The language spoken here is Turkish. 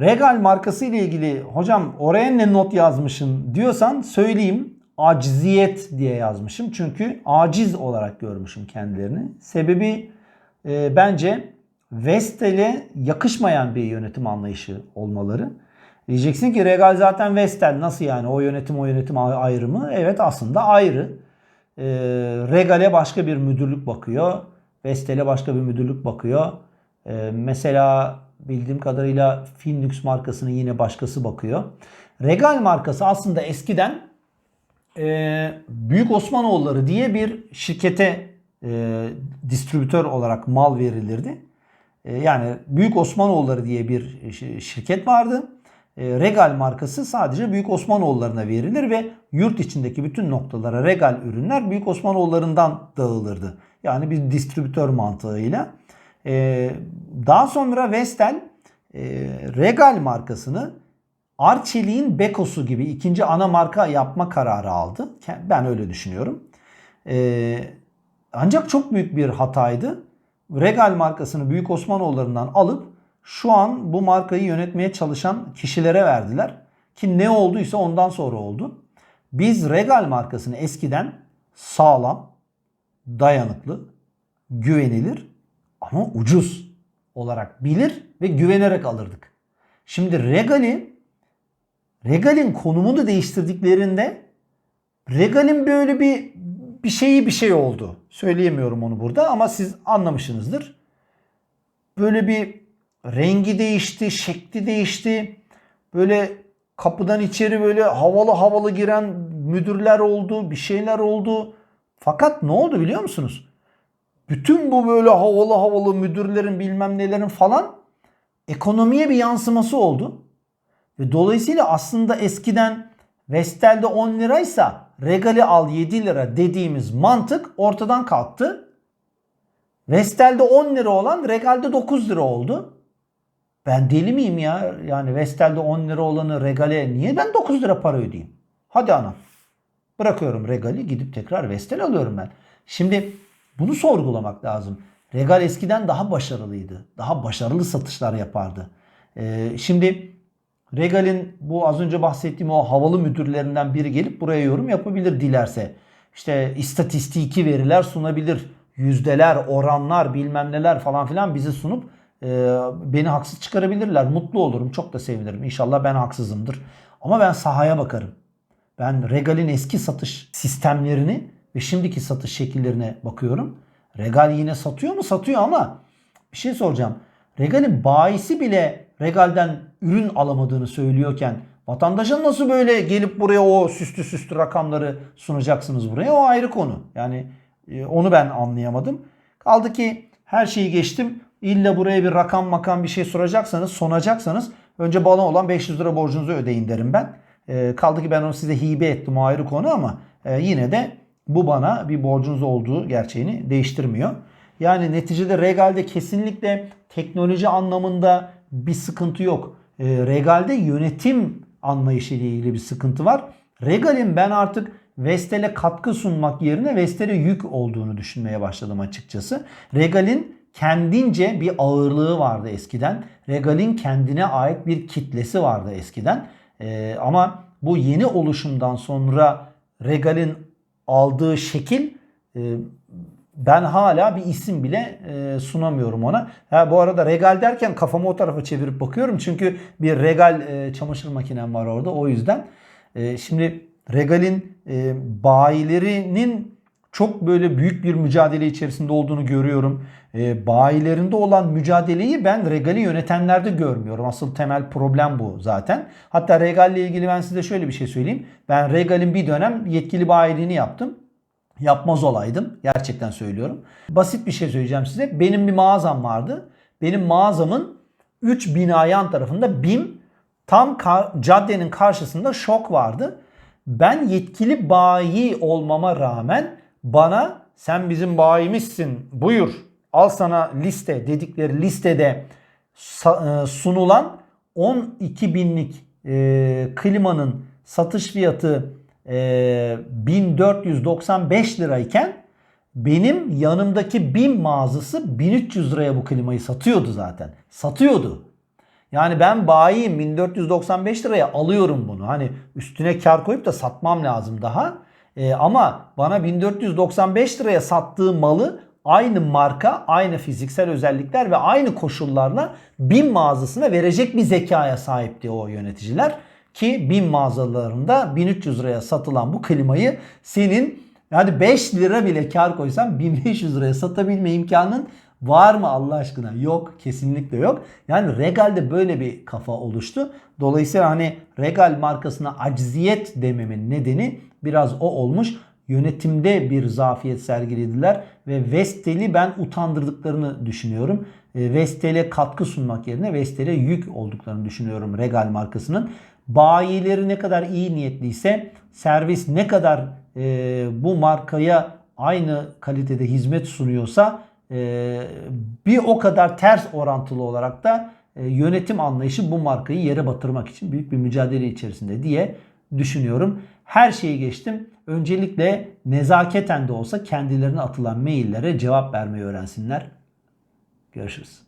Regal markası ile ilgili hocam oraya ne not yazmışsın diyorsan söyleyeyim. Acziyet diye yazmışım. Çünkü aciz olarak görmüşüm kendilerini. Sebebi e, bence Vestel'e yakışmayan bir yönetim anlayışı olmaları. Diyeceksin ki Regal zaten Vestel nasıl yani o yönetim o yönetim ayrımı? Evet aslında ayrı. E, Regal'e başka bir müdürlük bakıyor. Vestel'e başka bir müdürlük bakıyor. E, mesela bildiğim kadarıyla Finlux markasını yine başkası bakıyor. Regal markası aslında eskiden e, Büyük Osmanoğulları diye bir şirkete e, distribütör olarak mal verilirdi. E, yani Büyük Osmanoğulları diye bir şirket vardı. E, Regal markası sadece Büyük Osmanoğullarına verilir ve yurt içindeki bütün noktalara Regal ürünler Büyük Osmanoğullarından dağılırdı. Yani bir distribütör mantığıyla. E, daha sonra Vestel e, Regal markasını Arçelik'in Bekosu gibi ikinci ana marka yapma kararı aldı. Ben öyle düşünüyorum. E, ancak çok büyük bir hataydı. Regal markasını Büyük Osmanoğullarından alıp şu an bu markayı yönetmeye çalışan kişilere verdiler. Ki ne olduysa ondan sonra oldu. Biz Regal markasını eskiden sağlam, dayanıklı, güvenilir ama ucuz olarak bilir ve güvenerek alırdık. Şimdi Regal'i Regal'in konumunu değiştirdiklerinde Regal'in böyle bir bir şeyi bir şey oldu. Söyleyemiyorum onu burada ama siz anlamışsınızdır. Böyle bir rengi değişti, şekli değişti. Böyle kapıdan içeri böyle havalı havalı giren müdürler oldu, bir şeyler oldu. Fakat ne oldu biliyor musunuz? Bütün bu böyle havalı havalı müdürlerin bilmem nelerin falan ekonomiye bir yansıması oldu. Ve dolayısıyla aslında eskiden Vestel'de 10 liraysa Regal'i al 7 lira dediğimiz mantık ortadan kalktı. Vestel'de 10 lira olan Regal'de 9 lira oldu. Ben deli miyim ya? Yani Vestel'de 10 lira olanı Regal'e niye ben 9 lira para ödeyeyim? Hadi anam. Bırakıyorum Regal'i gidip tekrar Vestel alıyorum ben. Şimdi bunu sorgulamak lazım. Regal eskiden daha başarılıydı. Daha başarılı satışlar yapardı. Ee, şimdi Regal'in bu az önce bahsettiğim o havalı müdürlerinden biri gelip buraya yorum yapabilir dilerse. İşte istatistiki veriler sunabilir. Yüzdeler, oranlar bilmem neler falan filan bizi sunup e, beni haksız çıkarabilirler. Mutlu olurum. Çok da sevinirim. İnşallah ben haksızımdır. Ama ben sahaya bakarım. Ben Regal'in eski satış sistemlerini ve şimdiki satış şekillerine bakıyorum. Regal yine satıyor mu? Satıyor ama bir şey soracağım. Regal'in bayisi bile Regal'den ürün alamadığını söylüyorken vatandaşa nasıl böyle gelip buraya o süslü süslü rakamları sunacaksınız buraya? O ayrı konu. Yani e, onu ben anlayamadım. Kaldı ki her şeyi geçtim. İlla buraya bir rakam makam bir şey soracaksanız, sonacaksanız önce bana olan 500 lira borcunuzu ödeyin derim ben. E, kaldı ki ben onu size hibe ettim o ayrı konu ama e, yine de bu bana bir borcunuz olduğu gerçeğini değiştirmiyor. Yani neticede Regal'de kesinlikle teknoloji anlamında bir sıkıntı yok. E, Regal'de yönetim anlayışı ile ilgili bir sıkıntı var. Regal'in ben artık Vestel'e katkı sunmak yerine Vestel'e yük olduğunu düşünmeye başladım açıkçası. Regal'in kendince bir ağırlığı vardı eskiden. Regal'in kendine ait bir kitlesi vardı eskiden. E, ama bu yeni oluşumdan sonra Regal'in aldığı şekil e, ben hala bir isim bile e, sunamıyorum ona. Ha, bu arada Regal derken kafamı o tarafa çevirip bakıyorum. Çünkü bir Regal e, çamaşır makinem var orada o yüzden. Şimdi Regal'in bayilerinin çok böyle büyük bir mücadele içerisinde olduğunu görüyorum. E, bayilerinde olan mücadeleyi ben Regal'i yönetenlerde görmüyorum. Asıl temel problem bu zaten. Hatta Regal ile ilgili ben size şöyle bir şey söyleyeyim. Ben Regal'in bir dönem yetkili bayiliğini yaptım yapmaz olaydım. Gerçekten söylüyorum. Basit bir şey söyleyeceğim size. Benim bir mağazam vardı. Benim mağazamın 3 bina yan tarafında BİM tam ka- caddenin karşısında şok vardı. Ben yetkili bayi olmama rağmen bana sen bizim bayimizsin buyur al sana liste dedikleri listede e, sunulan 12 binlik e, klimanın satış fiyatı e, 1495 lirayken benim yanımdaki BİM mağazası 1300 liraya bu klimayı satıyordu zaten. Satıyordu. Yani ben bayiyim 1495 liraya alıyorum bunu. Hani üstüne kar koyup da satmam lazım daha. Ee, ama bana 1495 liraya sattığı malı aynı marka, aynı fiziksel özellikler ve aynı koşullarla BİM mağazasına verecek bir zekaya sahipti o yöneticiler. Ki BİM mağazalarında 1300 liraya satılan bu klimayı senin yani 5 lira bile kar koysan 1500 liraya satabilme imkanın var mı Allah aşkına? Yok. Kesinlikle yok. Yani Regal'de böyle bir kafa oluştu. Dolayısıyla hani Regal markasına acziyet dememin nedeni biraz o olmuş. Yönetimde bir zafiyet sergilediler ve Vestel'i ben utandırdıklarını düşünüyorum. E, Vestel'e katkı sunmak yerine Vestel'e yük olduklarını düşünüyorum Regal markasının. Bayileri ne kadar iyi niyetliyse servis ne kadar e, bu markaya aynı kalitede hizmet sunuyorsa e, bir o kadar ters orantılı olarak da e, yönetim anlayışı bu markayı yere batırmak için büyük bir mücadele içerisinde diye düşünüyorum. Her şeyi geçtim. Öncelikle nezaketen de olsa kendilerine atılan maillere cevap vermeyi öğrensinler. Görüşürüz.